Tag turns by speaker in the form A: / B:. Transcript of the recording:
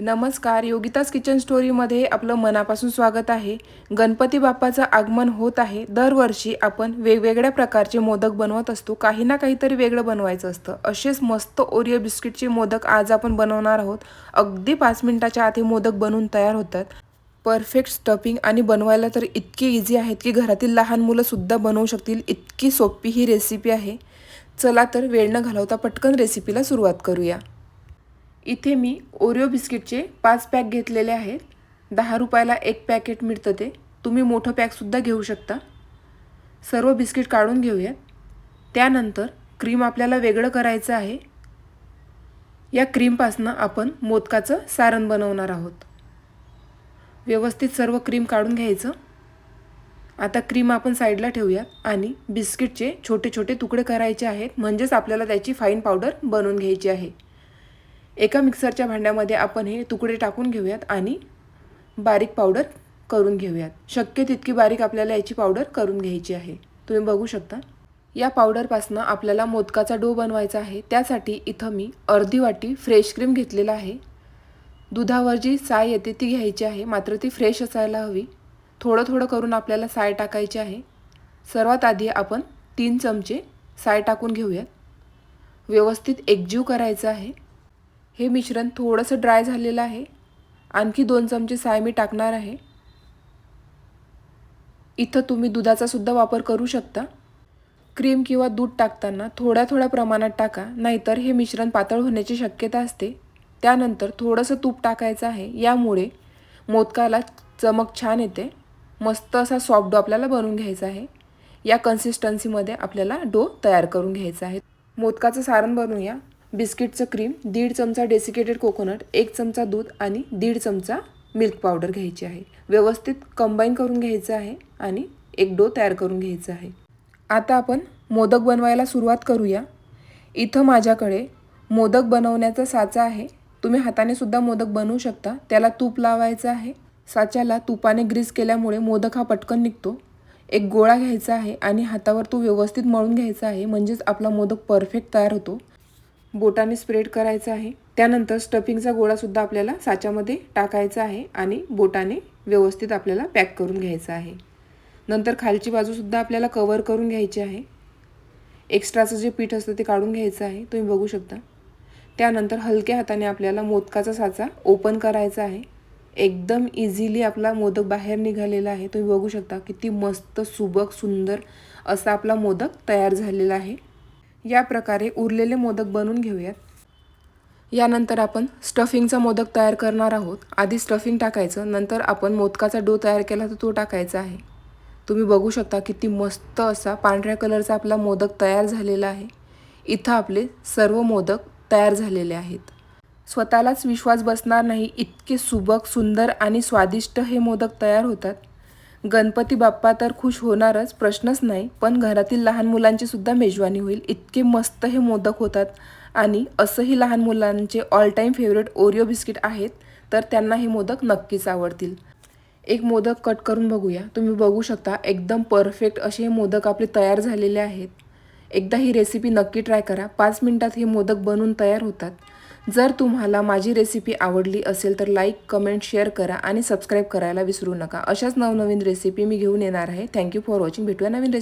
A: नमस्कार योगितास किचन स्टोरीमध्ये आपलं मनापासून स्वागत आहे. गणपती बाप्पाचं आगमन होत आहे. दरवर्षी आपण वेगवेगळ्या प्रकारचे मोदक बनवत असतो. काही ना काहीतरी वेगळं बनवायचं असतं. असेच मस्त ओरिओ बिस्किटचे मोदक आज आपण बनवणार आहोत. अगदी पाच मिनिटाच्या आत हे मोदक बनवून तयार होतात. परफेक्ट स्टफिंग आणि बनवायला तर इतके इझी आहेत की घरातील लहान मुलंसुद्धा बनवू शकतील. इतकी सोपी ही रेसिपी आहे. चला तर वेळ न घालवता पटकन रेसिपीला सुरुवात करूया. इथे मी ओरिओ बिस्किटचे पाच पॅक घेतलेले आहेत. दहा रुपयाला एक पॅकेट मिळतं ते. तुम्ही मोठं पॅकसुद्धा घेऊ शकता. सर्व बिस्किट काढून घेऊयात. त्यानंतर क्रीम आपल्याला वेगळं करायचं आहे. या क्रीमपासनं आपण मोदकाचं सारण बनवणार आहोत. व्यवस्थित सर्व क्रीम काढून घ्यायचं. आता क्रीम आपण साईडला ठेवूयात आणि बिस्किटचे छोटे छोटे तुकडे करायचे आहेत. म्हणजेच आपल्याला त्याची फाईन पावडर बनवून घ्यायची आहे. एका मिक्सरच्या भांड्यामध्ये आपण हे तुकडे टाकून घेऊयात आणि बारीक पावडर करून घेऊयात. शक्य तितकी बारीक आपल्याला याची पावडर करून घ्यायची आहे. तुम्ही बघू शकता. या पावडरपासनं आपल्याला मोदकाचा डो बनवायचा आहे. त्यासाठी इथं मी अर्धी वाटी फ्रेश क्रीम घेतलेला आहे. दुधावर जी साय येते ती घ्यायची आहे. मात्र ती फ्रेश असायला हवी. थोडं थोडं करून आपल्याला साय टाकायची आहे. सर्वात आधी आपण तीन चमचे साय टाकून घेऊयात. व्यवस्थित एकजीव करायचं आहे. हे मिश्रण थोडंसं ड्राय झालेलं आहे. आणखी दोन चमचे साय मी टाकणार आहे. इथं तुम्ही दुधाचासुद्धा वापर करू शकता. क्रीम किंवा दूध टाकताना थोड्या थोड्या प्रमाणात टाका नाहीतर हे मिश्रण पातळ होण्याची शक्यता असते. त्यानंतर थोडंसं तूप टाकायचं आहे. यामुळे मोदकाला चमक छान येते. मस्त असा सॉफ्ट डो आपल्याला बनवून घ्यायचा आहे. या कन्सिस्टन्सीमध्ये आपल्याला डो तयार करून घ्यायचा आहे. मोदकाचं सारण बनवूया. बिस्किटचं क्रीम दीड चमचा डेसिकेटेड कोकोनट एक चमचा दूध आणि दीड चमचा मिल्क पावडर घ्यायची आहे. व्यवस्थित कंबाईन करून घ्यायचं आहे आणि एक डो तयार करून घ्यायचा आहे. आता आपण मोदक बनवायला सुरुवात करूया. इथं माझ्याकडे मोदक बनवण्याचा साचा आहे. तुम्ही हाताने सुद्धा मोदक बनवू शकता. त्याला तूप लावायचं आहे. साच्याला तुपाने ग्रीस केल्यामुळे मोदक हा पटकन निघतो. एक गोळा घ्यायचा आहे आणि हातावर तो व्यवस्थित मळून घ्यायचा आहे. म्हणजेच आपला मोदक परफेक्ट तयार होतो. बोटाने स्प्रेड करायचं आहे. त्यानंतर स्टफिंगचा गोळासुद्धा आपल्याला साच्यामध्ये टाकायचा आहे आणि बोटाने व्यवस्थित आपल्याला पॅक करून घ्यायचा आहे. नंतर खालची बाजूसुद्धा आपल्याला कवर करून घ्यायची आहे. एक्स्ट्राचं जे पीठ असतं ते काढून घ्यायचं आहे. तुम्ही बघू शकता. त्यानंतर हलक्या हाताने आपल्याला मोदकाचा साचा ओपन करायचा आहे. एकदम इझिली आपला मोदक बाहेर निघालेला आहे. तुम्ही बघू शकता किती मस्त सुबक सुंदर असा आपला मोदक तयार झालेला आहे. या प्रकारे उरलेले मोदक बनवून घेऊयात. यानंतर आपण स्टफिंगचा मोदक तयार करणार आहोत. आधी स्टफिंग टाकायचं नंतर आपण मोदकाचा डो तयार केला तर तो टाकायचा आहे. तुम्ही बघू शकता किती मस्त असा पांढऱ्या कलरचा आपला मोदक तयार झालेला आहे. इथं आपले सर्व मोदक तयार झालेले आहेत. स्वतःलाच विश्वास बसणार नाही इतके सुबक सुंदर आणि स्वादिष्ट हे मोदक तयार होतात. गणपती बाप्पा तर खुश होणारच प्रश्नच नाही. पण घरातील लहान मुलांची सुद्धा मेजवानी होईल. इतके मस्त हे मोदक होतात. आणि असंही लहान मुलांचे all time favourite Oreo biscuit आहेत तर त्यांना हे मोदक नक्कीच आवडतील. एक मोदक कट करून बघूया. तुम्ही बघू शकता एकदम परफेक्ट असे हे मोदक आपले तयार झालेले आहेत. एकदा ही रेसिपी नक्की ट्राय करा. पाच मिनटात हे मोदक बनवून तयार होतात. जर तुम्हाला माझी रेसिपी आवडली असेल तर लाईक कमेंट शेअर करा आणि सबस्क्राईब करायला विसरू नका. अशाच नवनवीन रेसिपी मी घेऊन येणार आहे. थँक्यू फॉर वॉचिंग भेटूया नवीन रेसिपी